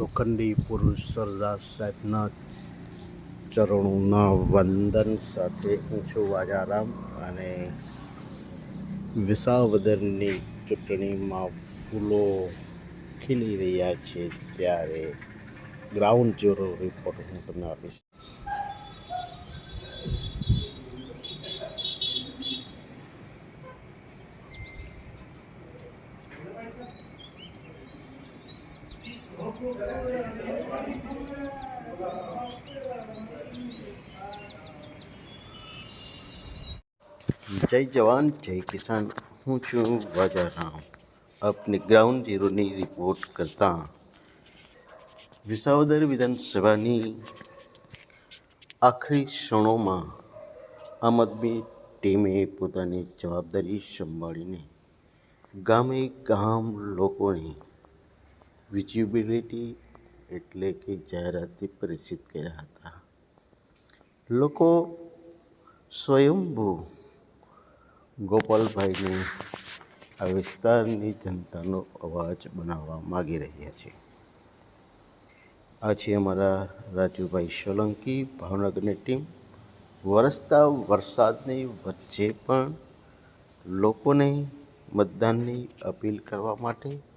લોખંડી પુરુષ સરદાર સાહેબના ચરણોના વંદન સાથે હું છું વાજારામ અને વિસાવદરની ચૂંટણીમાં ફૂલો ખીલી રહ્યા છે ત્યારે ગ્રાઉન્ડ ઝીરો રિપોર્ટ હું તમને આપીશ. જય જવાન, જય કિસાન. હું છું વાજારામ આપની ગ્રાઉન્ડ ઝીરોની રિપોર્ટ કરતા વિસાવદર વિધાનસભાની આખરી ક્ષણોમાં આમ આદમી ટીમે પોતાની જવાબદારી સંભાળીને ગામે ગામ લોકોની વિઝિબિલિટી એટલે કે જાહેરાતથી પરિચિત કર્યા હતા. લોકો સ્વયંભૂ ગોપાલભાઈને આ વિસ્તારની જનતાનો અવાજ બનાવવા માગી રહ્યા છે. આ છે અમારા રાજુભાઈ સોલંકી, ભાવનગરની ટીમ વરસતા વરસાદની વચ્ચે પણ લોકોને મતદાનની અપીલ કરવા માટે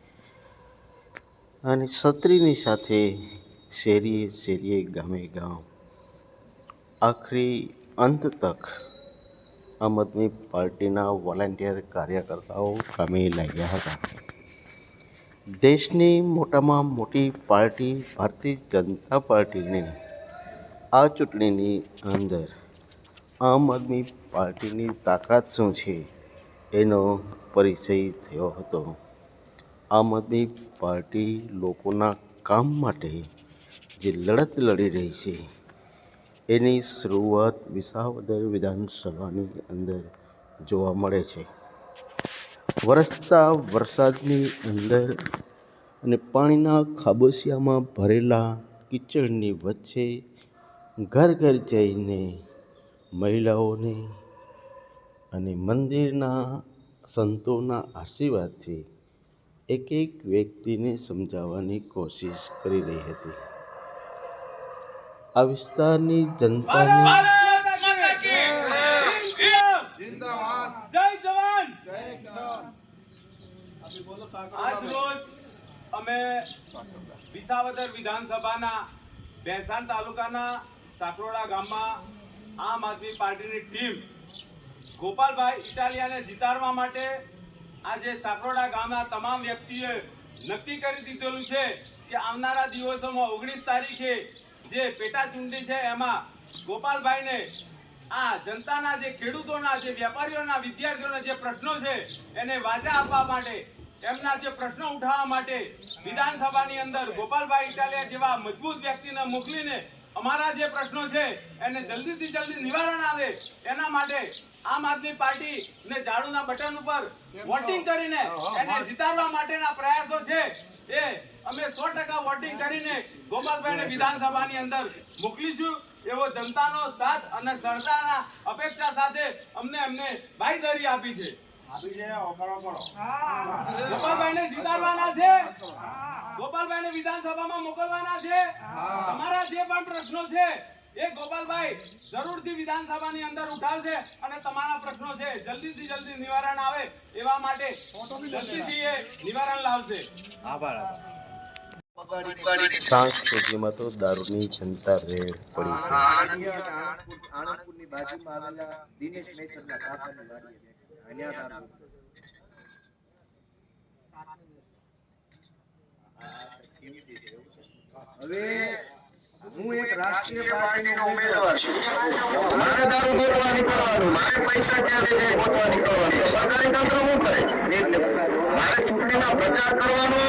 અને છત્રીની સાથે શેરીએ શેરીએ ગામે ગામ. આખરી અંત તક આમ આદમી પાર્ટીના વોલેન્ટિયર કાર્યકર્તાઓ કામે લાગ્યા હતા. દેશની મોટામાં મોટી પાર્ટી ભારતીય જનતા પાર્ટીને આ ચૂંટણીની અંદર આમ આદમી પાર્ટીની તાકાત શું છે એનો પરિચય થયો હતો. આમ આદમી પાર્ટી લોકોના કામ માટે જે લડત લડી રહી છે, એની શરૂઆત વિસાવદર વિધાનસભાની અંદર જોવા મળે છે. વરસતા વરસાદની અંદર અને પાણીના ખાબોશિયામાં ભરેલા કિચડની વચ્ચે ઘર ઘર જઈને મહિલાઓને અને મંદિરના સંતોના આશીર્વાદથી એક એક વ્યક્તિને સમજાવવાની કોશિશ કરી રહી હતી. આ વિસ્તારની જનતાની જય જવાન! આજ રોજ અમે વિસાવદર વિધાનસભાના ભેસાણ તાલુકાના સાકરોડા ગામમાં આમ આદમી પાર્ટીની ટીમ ગોપાલભાઈ ઇટાલિયાને જીતાડવા માટે આજે સાકરોડા ગામના તમામ વ્યક્તિએ નક્કી કરી દીધેલું છે કે આવનારા દિવસોમાં ઓગણીસ તારીખે જે પેટા ચૂંટણી છે, એમાં ગોપાલભાઈને આ જનતાના જે ખેડૂતોના, જે વેપારીઓના, વિદ્યાર્થીઓના જે પ્રશ્નો છે, એને વાચા આપવા માટે, એમના જે પ્રશ્નો ઉઠાવવા માટે વિધાનસભાની અંદર ગોપાલભાઈ ઇટાલિયા જેવા મજબૂત વ્યક્તિને મોકલીને અમારા જે પ્રશ્નો છે એને જલ્દીથી જલ્દી નિવારણ આવે. એના માટે આમ આદમી પાર્ટી ને ઝાડુના બટન ઉપર વોટિંગ કરીને એને જીતાડવા માટેના પ્રયાસો છે. એ અમે સો ટકા વોટિંગ કરીને ગોપાલભાઈને વિધાનસભાની અંદર મોકલીશું. એવો જનતાનો સાથ અને સરકારના અપેક્ષા સાથે અમને અમને બાંયધરી આપી છે. ગોપાલભાઈને જીતાડવાના છે. ગોપાલભાઈને વિધાનસભામાં મોકલવાના છે. તમારા જે પણ પ્રશ્નો છે એ ગોપાલભાઈ જરૂરથી વિધાનસભાની અંદર ઉઠાવશે અને તમારા પ્રશ્નો છે જલ્દીથી જલ્દી નિવારણ આવે એવા માટે જલ્દીથી એ નિવારણ લાવશે. સાંજ સુધીમાં તો દારૂની જનતા રેડ પડી આણંદપુરની બાજુમાં આવેલા દિનેશ મહેતાના કાકાની વાડીએ અહીંયા દારૂ. હવે હું એક રાષ્ટ્રીય પાર્ટીનો ઉમેદવાર છું. મારે દારૂ ગોતવા નીકળવાનું મારે પૈસા ક્યાં જાય ગોતવા નીકળવાનું સરકારી તંત્ર શું કરે? મારે ચૂંટણીમાં પ્રચાર કરવાનો